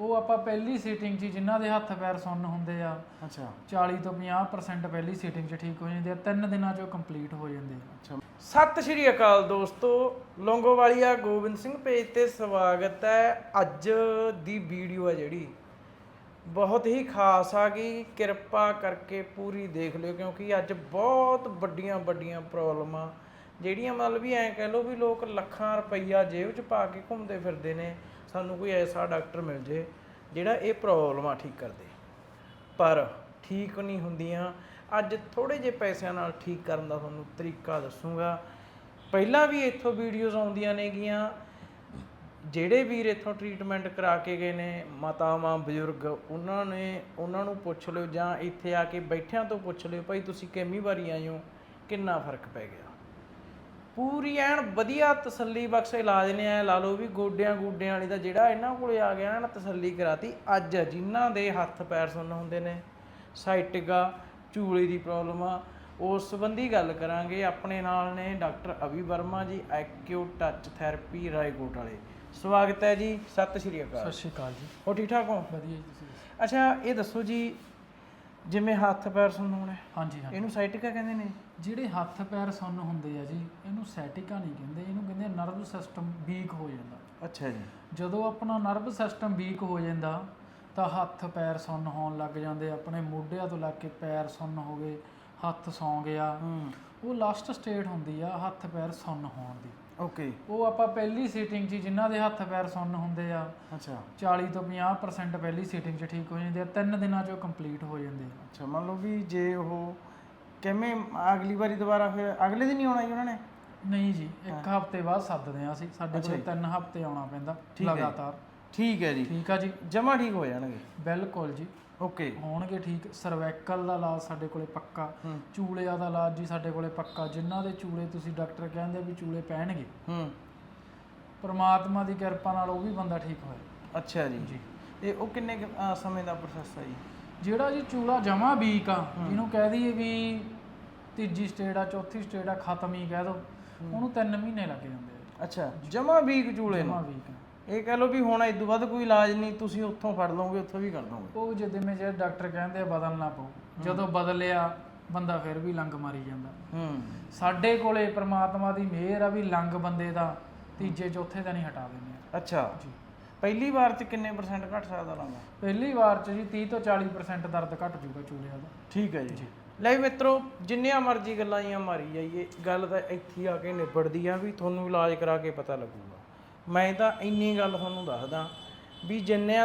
ਉਹ ਆਪਾਂ ਪਹਿਲੀ ਸੀਟਿੰਗ 'ਚ ਹੀ ਜਿਨ੍ਹਾਂ ਦੇ ਹੱਥ ਪੈਰ ਸੁੰਨ ਹੁੰਦੇ ਆ ਅੱਛਾ। 40 ਤੋਂ 50% ਪਹਿਲੀ ਸੀਟਿੰਗ 'ਚ ਠੀਕ ਹੋ ਜਾਂਦੇ ਆ ਤਿੰਨ ਦਿਨਾਂ 'ਚ ਉਹ ਕੰਪਲੀਟ ਹੋ ਜਾਂਦੇ ਆ। ਅੱਛਾ। ਸਤਿ ਸ਼੍ਰੀ ਅਕਾਲ ਦੋਸਤੋ ਲੌਂਗੋਵਾਲੀਆ ਗੋਬਿੰਦ ਸਿੰਘ ਪੇਜ ਤੇ ਸਵਾਗਤ ਹੈ। ਅੱਜ ਦੀ ਵੀਡੀਓ ਹੈ ਜਿਹੜੀ ਬਹੁਤ ਹੀ ਖਾਸ ਆ ਗਈ। ਕਿਰਪਾ ਕਰਕੇ ਪੂਰੀ ਦੇਖ ਲਿਓ ਕਿਉਂਕਿ ਅੱਜ ਬਹੁਤ ਵੱਡੀਆਂ ਵੱਡੀਆਂ ਪ੍ਰੋਬਲਮਾਂ ਜਿਹੜੀਆਂ ਮਤਲਬ ਵੀ ਐਂ ਕਹਿ ਲਓ ਵੀ ਲੋਕ ਲੱਖਾਂ ਰੁਪਈਆ ਜੇਬ 'ਚ ਪਾ ਕੇ ਘੁੰਮਦੇ ਫਿਰਦੇ ਨੇ, ਸਾਨੂੰ ਕੋਈ ਐਸਾ ਡਾਕਟਰ ਮਿਲ ਜੇ ਜਿਹੜਾ ਇਹ ਪ੍ਰੋਬਲਮਾਂ ਠੀਕ ਕਰ ਦੇ ਪਰ ਠੀਕ ਨਹੀਂ ਹੁੰਦੀਆਂ। ਅੱਜ ਥੋੜੇ ਜਿਹੇ ਪੈਸਿਆਂ ਨਾਲ ਠੀਕ ਕਰਨ ਦਾ ਤੁਹਾਨੂੰ ਤਰੀਕਾ ਦੱਸੂਗਾ। ਪਹਿਲਾਂ ਵੀ ਇੱਥੋਂ ਵੀਡੀਓਜ਼ ਆਉਂਦੀਆਂ ਨੇਗੀਆਂ। ਜਿਹੜੇ ਵੀਰ ਇੱਥੋਂ ਟ੍ਰੀਟਮੈਂਟ ਕਰਾ ਕੇ ਗਏ ਨੇ, ਮਾਤਾਵਾਂ, ਬਜ਼ੁਰਗ, ਉਹਨਾਂ ਨੇ, ਉਹਨਾਂ ਨੂੰ ਪੁੱਛ ਲਿਓ ਜਾਂ ਇੱਥੇ ਆ ਕੇ ਬੈਠਿਆਂ ਤੋਂ ਪੁੱਛ ਲਿਓ, ਭਾਈ ਤੁਸੀਂ ਕਿੰਨੀ ਵਾਰੀ ਆਏ ਹੋ? ਕਿੰਨਾ ਫ਼ਰਕ ਪੈ ਗਿਆ? ਪੂਰੀ ਐਨ ਵਧੀਆ ਤਸੱਲੀ ਬਖਸ਼ ਇਲਾਜ ਨੇ ਐ ਲਾ ਲਓ ਵੀ ਗੋਡਿਆਂ ਗੋਡਿਆਂ ਵਾਲੀ ਦਾ ਜਿਹੜਾ ਇਹਨਾਂ ਕੋਲੇ ਆ ਗਿਆ ਨਾ ਤਸੱਲੀ ਕਰਾਤੀ ਅੱਜ ਜਿਨ੍ਹਾਂ ਦੇ ਹੱਥ ਪੈਰ ਸੁੰਨ ਹੁੰਦੇ ਨੇ ਸਾਈਟਿਕਾ ਚੂਲੇ ਦੀ ਪ੍ਰੋਬਲਮ ਆ। ਉਸ ਸੰਬੰਧੀ ਗੱਲ ਕਰਾਂਗੇ ਆਪਣੇ ਨਾਲ ਨੇ ਡਾਕਟਰ ਅਭੀ ਵਰਮਾ ਜੀ ਐਕਿਊ ਟੱਚ ਥੈਰੇਪੀ ਰਾਏਕੋਟ ਵਾਲੇ। ਸਵਾਗਤ ਹੈ ਜੀ ਸਤਿ ਸ਼੍ਰੀ ਸਤਿ ਅਕਾਲ ਸ਼੍ਰੀ ਅਕਾਲ ਜੀ। ਹੋ ਠੀਕ ਠਾਕ ਹੋ? ਵਧੀਆ ਜੀ ਤੁਸੀਂ। ਅੱਛਾ ਇਹ ਦੱਸੋ ਜੀ ਜਿਵੇਂ ਹੱਥ ਪੈਰ ਸੁੰਨ ਹੋਣੇ। ਹਾਂਜੀ ਹਾਂ ਇਹਨੂੰ ਸਾਈਟਿਕਾ ਕਹਿੰਦੇ ਨੇ। ਜਿਹੜੇ ਹੱਥ ਪੈਰ ਸੁੰਨ ਹੁੰਦੇ ਆ ਜੀ ਇਹਨੂੰ ਸੈਟਿਕਾ ਨਹੀਂ ਕਹਿੰਦੇ। ਇਹਨੂੰ ਕਹਿੰਦੇ ਨਰਵ ਸਿਸਟਮ ਵੀਕ ਹੋ ਜਾਂਦਾ। ਅੱਛਾ ਜੀ। ਜਦੋਂ ਆਪਣਾ ਨਰਵ ਸਿਸਟਮ ਵੀਕ ਹੋ ਜਾਂਦਾ ਤਾਂ ਹੱਥ ਪੈਰ ਸੁੰਨ ਹੋਣ ਲੱਗ ਜਾਂਦੇ ਆਪਣੇ ਮੋਢਿਆਂ ਤੋਂ ਲੱਗ ਕੇ ਪੈਰ ਸੁੰਨ ਹੋ ਗਏ ਹੱਥ ਸੌਂ ਗਿਆ। ਉਹ ਲਾਸਟ ਸਟੇਟ ਹੁੰਦੀ ਆ ਹੱਥ ਪੈਰ ਸੁੰਨ ਹੋਣ ਦੀ। ਓਕੇ ਉਹ ਆਪਾਂ ਪਹਿਲੀ ਸੀਟਿੰਗ 'ਚ ਜਿਨ੍ਹਾਂ ਦੇ ਹੱਥ ਪੈਰ ਸੁੰਨ ਹੁੰਦੇ ਆ ਅੱਛਾ। 40 ਤੋਂ 50% ਪਹਿਲੀ ਸੀਟਿੰਗ 'ਚ ਠੀਕ ਹੋ ਜਾਂਦੇ ਆ ਤਿੰਨ ਦਿਨਾਂ 'ਚ ਉਹ ਕੰਪਲੀਟ ਹੋ ਜਾਂਦੇ ਆ। ਅੱਛਾ ਮੰਨ ਲਓ ਵੀ ਜੇ ਉਹ ਕਿਵੇਂ ਅਗਲੀ ਵਾਰੀ ਦੁਬਾਰਾ ਫਿਰ ਅਗਲੇ ਦਿਨ ਹੀ ਆਉਣਾ ਜੀ ਉਹਨਾਂ ਨੇ? ਨਹੀਂ ਜੀ ਇੱਕ ਹਫ਼ਤੇ ਬਾਅਦ ਸੱਦਦੇ ਆ ਅਸੀਂ ਸਾਡੇ ਕੋਲ ਤਿੰਨ ਹਫ਼ਤੇ ਆਉਣਾ ਪੈਂਦਾ ਠੀਕ ਹੈ ਜੀ। ਲਗਾਤਾਰ। ਠੀਕ ਹੈ ਜੀ। ਠੀਕ ਆ ਜੀ। ਜਮਾ ਠੀਕ ਹੋ ਜਾਣਗੇ। ਬਿਲਕੁਲ ਜੀ। ਓਕੇ। ਹੋਣਗੇ ਠੀਕ। ਸਰਵਾਈਕਲ ਦਾ ਇਲਾਜ ਸਾਡੇ ਕੋਲੇ ਪੱਕਾ। ਹੂੰ। ਚੂਲਿਆਂ ਦਾ ਇਲਾਜ ਜੀ ਸਾਡੇ ਕੋਲੇ ਪੱਕਾ। ਜਿਨ੍ਹਾਂ ਦੇ ਚੂਲੇ ਤੁਸੀਂ ਡਾਕਟਰ ਕਹਿੰਦੇ ਵੀ ਚੂਲੇ ਪੈਣਗੇ। ਹੂੰ। ਪ੍ਰਮਾਤਮਾ ਦੀ ਕਿਰਪਾ ਨਾਲ ਉਹ ਵੀ ਬੰਦਾ ਠੀਕ ਹੋਇਆ। ਅੱਛਾ ਜੀ। ਜੀ। ਤੇ ਉਹ ਕਿੰਨੇ ਕੁ, ਅਹ, ਸਮੇਂ ਦਾ ਪ੍ਰੋਸੈਸ ਹੈ ਜੀ? ਜਿਹੜਾ ਜੀ ਚੂਲਾ ਜਮਾ ਵੀਕ ਆ ਜਿਹਨੂੰ ਕਹਿ ਦਈਏ ਵੀ ਤੀਜੀ ਸਟੇਟ ਆ ਚੌਥੀ ਸਟੇਟ ਆ ਖਤਮ ਹੀ ਕਹਿ ਦੋ। ਉਹਨੂੰ 3 ਮਹੀਨੇ ਲੱਗ ਜਾਂਦੇ ਆ। ਅੱਛਾ। ਜਮਾ ਵੀਕ ਚੂਲੇ ਜਮਾ ਨੂੰ ਵੀਕ। ਆ ਇਹ ਕਹਿ ਲਓ ਵੀ ਹੁਣ ਇਸ ਤੋਂ ਵੱਧ ਕੋਈ ਇਲਾਜ ਨਹੀਂ ਤੁਸੀਂ ਉੱਥੋਂ ਫੜ ਲਓਗੇ ਉੱਥੋਂ ਵੀ ਕਰ ਦੋਗੇ ਉਹ ਜਿਵੇਂ ਜਿਹੜੇ ਡਾਕਟਰ ਕਹਿੰਦੇ ਆ ਬਦਲਣਾ ਪਊ ਜਦੋਂ ਬਦਲਿਆ ਬੰਦਾ ਫਿਰ ਵੀ ਲੰਗ ਮਾਰੀ ਜਾਂਦਾ। ਹੂੰ। ਸਾਡੇ ਕੋਲੇ ਪ੍ਰਮਾਤਮਾ ਦੀ ਮਿਹਰ ਆ ਵੀ ਲੰਗ ਬੰਦੇ ਦਾ ਤੀਜੇ ਚੌਥੇ ਦਿਨ ਹੀ ਹਟਾ ਦਿੰਦੇ ਆ। ਅੱਛਾ। ਜੀ। ਪਹਿਲੀ ਵਾਰ ਚ ਕਿੰਨੇ ਪਰਸੈਂਟ ਘਟ ਸਕਦਾ ਲਾਂਗਾ ਪਹਿਲੀ ਵਾਰ ਚ ਜੀ 30 ਤੋਂ 40% ਦਰਦ ਘਟ ਜੂਗਾ ਚੂਲਿਆਂ ਦਾ। ਠੀਕ ਹੈ ਜੀ। ਲੈ ਮਿੱਤਰੋ ਜਿੰਨੀਆਂ ਮਰਜ਼ੀ ਗੱਲਾਂ ਜੀਆਂ ਮਾਰੀ ਜਾਈਏ ਗੱਲ ਤਾਂ ਇੱਥੇ ਆ ਕੇ ਨਿਬੜਦੀ ਆ ਵੀ ਤੁਹਾਨੂੰ ਇਲਾਜ ਕਰਾ ਕੇ ਪਤਾ ਲੱਗੂਗਾ। ਮੈਂ ਤਾਂ ਇੰਨੀ ਗੱਲ ਤੁਹਾਨੂੰ ਦੱਸਦਾ ਵੀ ਜਿੰਨਿਆਂ ਦੇ